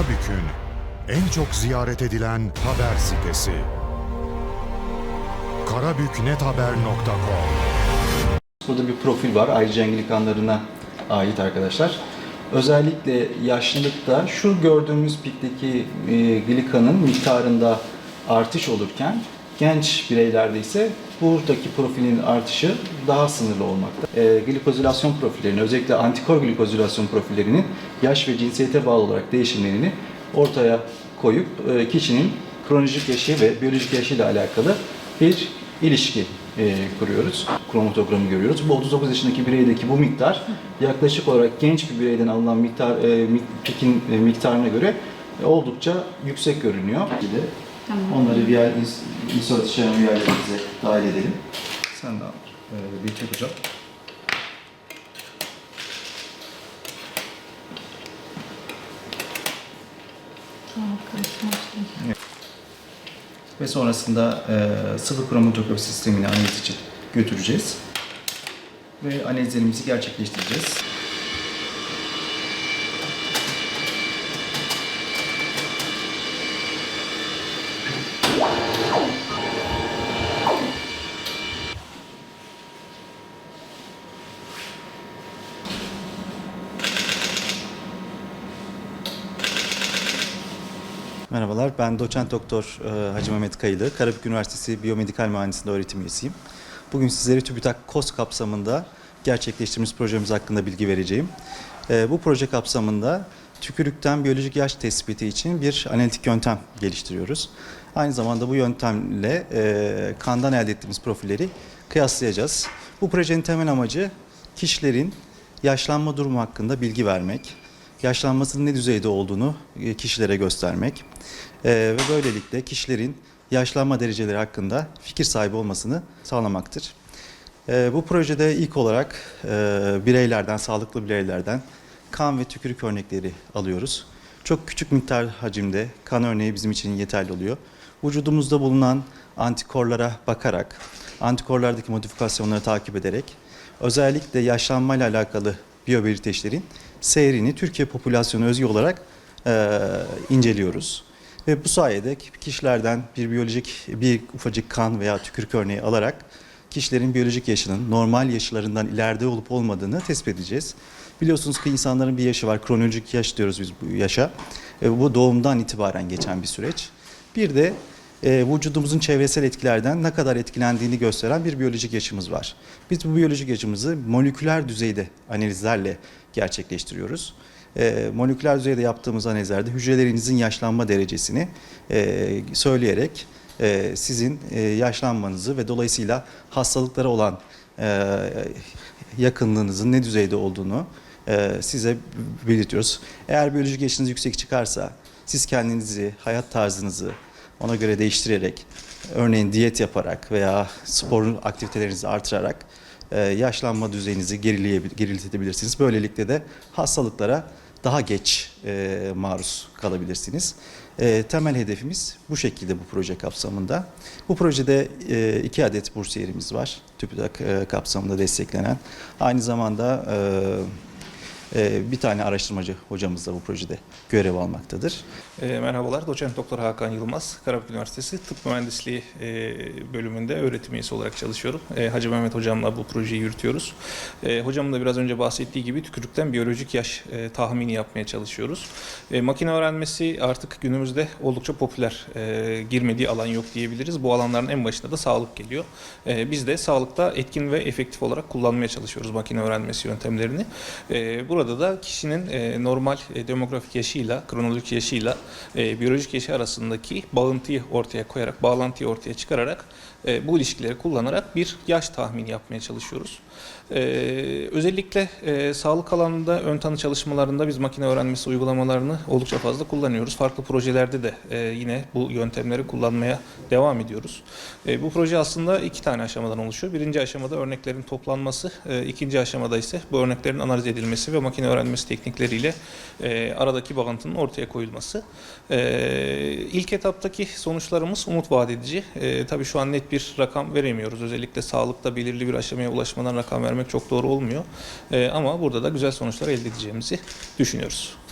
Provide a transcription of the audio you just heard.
Karabük'ün en çok ziyaret edilen haber sitesi. karabüknethaber.com Burada bir profil var. Ayrıca Anglikanlarına ait arkadaşlar. Özellikle yaşlılıkta şu gördüğümüz pikteki e, glikanın miktarında artış olurken genç bireylerde ise buradaki profilin artışı daha sınırlı olmakta. E, glikozilasyon profillerinin özellikle antikor glikozilasyon profillerinin yaş ve cinsiyete bağlı olarak değişimlerini ortaya koyup e, kişinin kronolojik yaşı ve biyolojik yaşı ile alakalı bir ilişki e, kuruyoruz. Kromatogramı görüyoruz. Bu 39 yaşındaki bireydeki bu miktar yaklaşık olarak genç bir bireyden alınan miktar e, pikin e, miktarına göre oldukça yüksek görünüyor. Bir de Tamam. Onları diğer ins- insert işlem üyelerimize dahil edelim. Sen de al. Ee, bir çek hocam. Ve sonrasında e, sıvı kromatografi sistemini analiz için götüreceğiz. Ve analizlerimizi gerçekleştireceğiz. Merhabalar, ben doçent doktor e, Hacı Mehmet Kayılı, Karabük Üniversitesi Biyomedikal Mühendisliğinde öğretim üyesiyim. Bugün sizlere TÜBİTAK KOS kapsamında gerçekleştirdiğimiz projemiz hakkında bilgi vereceğim. E, Bu proje kapsamında tükürükten biyolojik yaş tespiti için bir analitik yöntem geliştiriyoruz. Aynı zamanda bu yöntemle e, kandan elde ettiğimiz profilleri kıyaslayacağız. Bu projenin temel amacı kişilerin yaşlanma durumu hakkında bilgi vermek, yaşlanmasının ne düzeyde olduğunu e, kişilere göstermek e, ve böylelikle kişilerin yaşlanma dereceleri hakkında fikir sahibi olmasını sağlamaktır. E, Bu projede ilk olarak bireylerden, sağlıklı bireylerden kan ve tükürük örnekleri alıyoruz. Çok küçük miktar hacimde kan örneği bizim için yeterli oluyor. Vücudumuzda bulunan antikorlara bakarak, antikorlardaki modifikasyonları takip ederek özellikle yaşlanmayla alakalı biyobelirteçlerin seyrini Türkiye popülasyonu özgü olarak e, inceliyoruz. Ve bu sayede kişilerden bir biyolojik, bir ufacık kan veya tükürük örneği alarak kişilerin biyolojik yaşının normal yaşlarından ileride olup olmadığını tespit edeceğiz. Biliyorsunuz ki insanların bir yaşı var, kronolojik yaş diyoruz biz bu yaşa. E, bu doğumdan itibaren geçen bir süreç. Bir de e, vücudumuzun çevresel etkilerden ne kadar etkilendiğini gösteren bir biyolojik yaşımız var. Biz bu biyolojik yaşımızı moleküler düzeyde analizlerle gerçekleştiriyoruz. E, moleküler düzeyde yaptığımız analizlerde hücrelerinizin yaşlanma derecesini e, söyleyerek e, sizin e, yaşlanmanızı ve dolayısıyla hastalıklara olan e, yakınlığınızın ne düzeyde olduğunu e, size belirtiyoruz. Eğer biyolojik yaşınız yüksek çıkarsa siz kendinizi, hayat tarzınızı ona göre değiştirerek, örneğin diyet yaparak veya spor aktivitelerinizi artırarak e, yaşlanma düzeyinizi geriltebilirsiniz. Böylelikle de hastalıklara daha geç e, maruz kalabilirsiniz. E, temel hedefimiz bu şekilde bu proje kapsamında. Bu projede iki adet bursiyerimiz var. TÜBİTAK kapsamında desteklenen. Aynı zamanda bir tane araştırmacı hocamız da bu projede görev almaktadır. E, merhabalar, doçent doktor Hakan Yılmaz, Karabük Üniversitesi Tıp Mühendisliği e, bölümünde öğretim üyesi olarak çalışıyorum. E, Hacı Mehmet hocamla bu projeyi yürütüyoruz. E, hocamın da biraz önce bahsettiği gibi tükürükten biyolojik yaş e, tahmini yapmaya çalışıyoruz. Makine öğrenmesi artık günümüzde oldukça popüler. Girmediği alan yok diyebiliriz. Bu alanların en başında da sağlık geliyor. Biz de sağlıkta etkin ve efektif olarak kullanmaya çalışıyoruz makine öğrenmesi yöntemlerini. E, burada da kişinin e, normal e, demografik yaşıyla, kronolojik yaşıyla e, biyolojik yaşı arasındaki bağıntıyı ortaya koyarak, bağlantıyı ortaya çıkararak e, bu ilişkileri kullanarak bir yaş tahmini yapmaya çalışıyoruz. E, özellikle e, sağlık alanında ön tanı çalışmalarında biz makine öğrenmesi uygulamalarını oldukça fazla kullanıyoruz. Farklı projelerde de e, yine bu yöntemleri kullanmaya devam ediyoruz. E, bu proje aslında iki tane aşamadan oluşuyor. Birinci aşamada örneklerin toplanması, e, ikinci aşamada ise bu örneklerin analiz edilmesi ve makine öğrenmesi teknikleriyle e, aradaki bağıntının ortaya koyulması. E, ilk etaptaki sonuçlarımız umut vaat edici. E, tabii şu an net bir rakam veremiyoruz. Özellikle sağlıkta belirli bir aşamaya ulaşmadan rakam vermek çok doğru olmuyor. E, ama burada da güzel sonuçlar elde edeceğimizi düşünüyoruz.